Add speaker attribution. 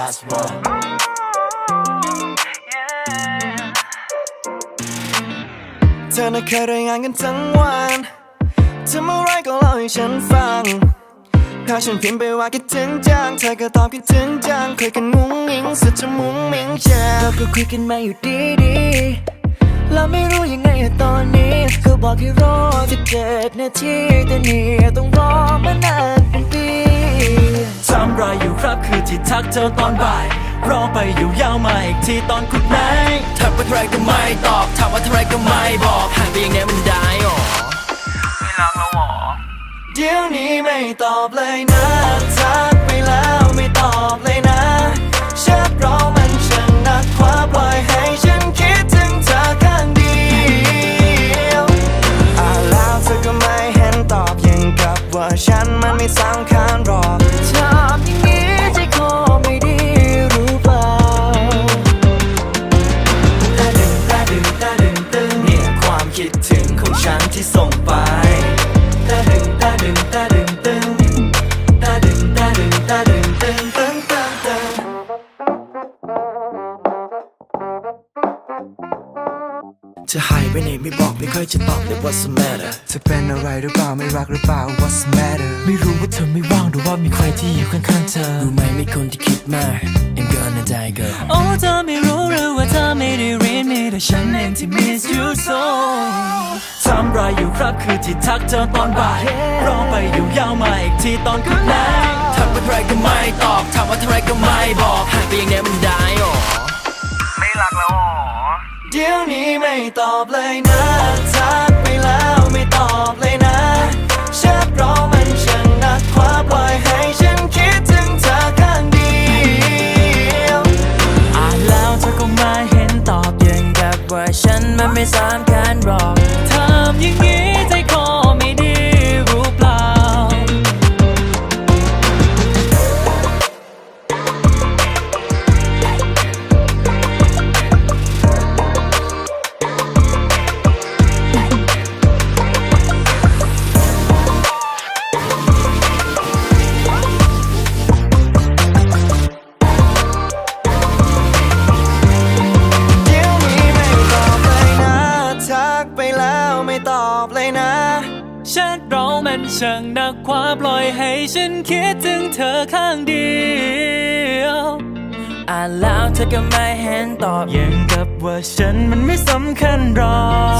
Speaker 1: last one
Speaker 2: เธอน่ะเคยรายงานกันทั้งวันทำอะไรก็เล่าให้ฉันฟัง ถ้าฉันพิมพ์ไปว่าคิดถึงจัง เธอก็ตอบคิดถึงจังคุยกันมุ้งมิ้งสุดจะมุ้งมิ้งเชียวเราก็คุยกันมาอยู่ดีดีๆเราไม่รู้ยังไงอะตอนนี้ ก็บอกให้รอสิบเจ็ดนาทีแต่เนี่ยต้องรอมานานเป็นปี
Speaker 1: ทำไรอยู่ ครับคือที่ทักเธอตอนบ่าย รอไปอยู่ยาวมาอีกทีตอนกุดไนทักไปเท่าไรก็ไม่ตอบถามว่าเท่าไรก็ไม่บอกห่างไปอย่างเนี้ยมันได้หรอ
Speaker 2: เดี๋ยวนี้ไม่ตอบเลยนะทักไปแล้วไม่ตอบเลยนะแชทเรามันช่างหนักกว่าปล่อยให้ฉันคิดถึงเธอข้างเดียวอ่านแล้วเธอก็ไม่เห็นตอบยังกับว่าฉันมันไม่สำคัญ ฉันที่ส่งไปตาดึงตาดึงตาดึงตึงตาดึงตาดึงตาดึงตึงตึงตึงตึงจะหายไปไหนไม่บอกไม่ค่อยจะตอบเลย what's the matter
Speaker 3: จะเป็นอะไรหรือเปล่าไม่รักหรือเปล่า What's the matter
Speaker 1: ไม่รู้ว่าเธอไม่ว่างหรือว่ามีใครที่อยู่ข้างๆเธอ รู้ไหมมีคนที่คิดมาก I'm gonna die girl โอ้เธอไม่รู้หรือว่าเธอไม่ได้เรียนมีแต่ฉันเองที่ miss you so ทำไร อยู่ครับคือที่ทักเธอตอนบ่ายรอไปอยู่ยาวมาอีกทีตอนคืนไหนทักไปเท่าไรก็ไม่ตอบถามว่าเท่าไรก็ไม่บอกห่างไปอย่างเนี้ยมันได้หรอ
Speaker 2: เดี๋ยวนี้ไม่ตอบเลยนะทักไปแล้วไม่ตอบเลยนะแชทเรามันช่างหนักกว่าปล่อยให้ฉันคิดถึงเธอข้างเดียว
Speaker 1: อ่านแล้วเธอก็มาเห็นตอบยังกับว่าฉันมันไม่สำคัญหรอก
Speaker 2: မြင်ငယ် กไปแล้วไม่ตอบเลยนะ
Speaker 1: ฉันเรามันช่างนักความปล่อยให้ฉันคิดถึงเธอข้างเดียวอ่านแล้วเธอก็ไม่เห็นตอบยังกับว่าฉันมันไม่สำคัญหรอก